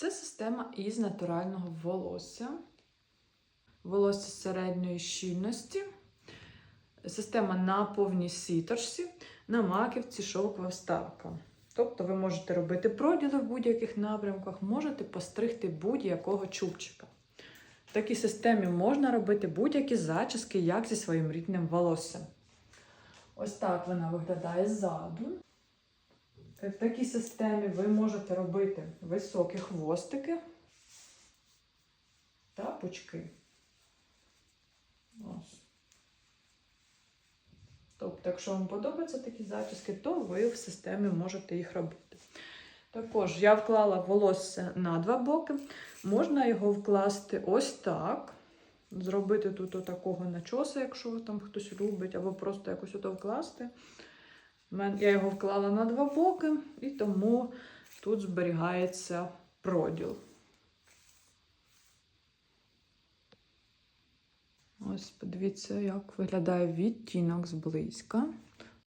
Це система із натурального волосся, волосся середньої щільності, система на повній сіторшці, на маківці шовкова вставка. Тобто ви можете робити проділи в будь-яких напрямках, можете постригти будь-якого чубчика. В такій системі можна робити будь-які зачіски, як зі своїм рідним волоссям. Ось так вона виглядає ззаду. В такій системі ви можете робити високі хвостики та пучки. Ось. Тобто, якщо вам подобаються такі зачіски, то ви в системі можете їх робити. Також я вклала волосся на два боки. Можна його вкласти ось так. Зробити тут такого начоса, якщо там хтось любить, або просто якось ото вкласти. Я його вклала на два боки, і тому тут зберігається проділ. Ось подивіться, як виглядає відтінок зблизька.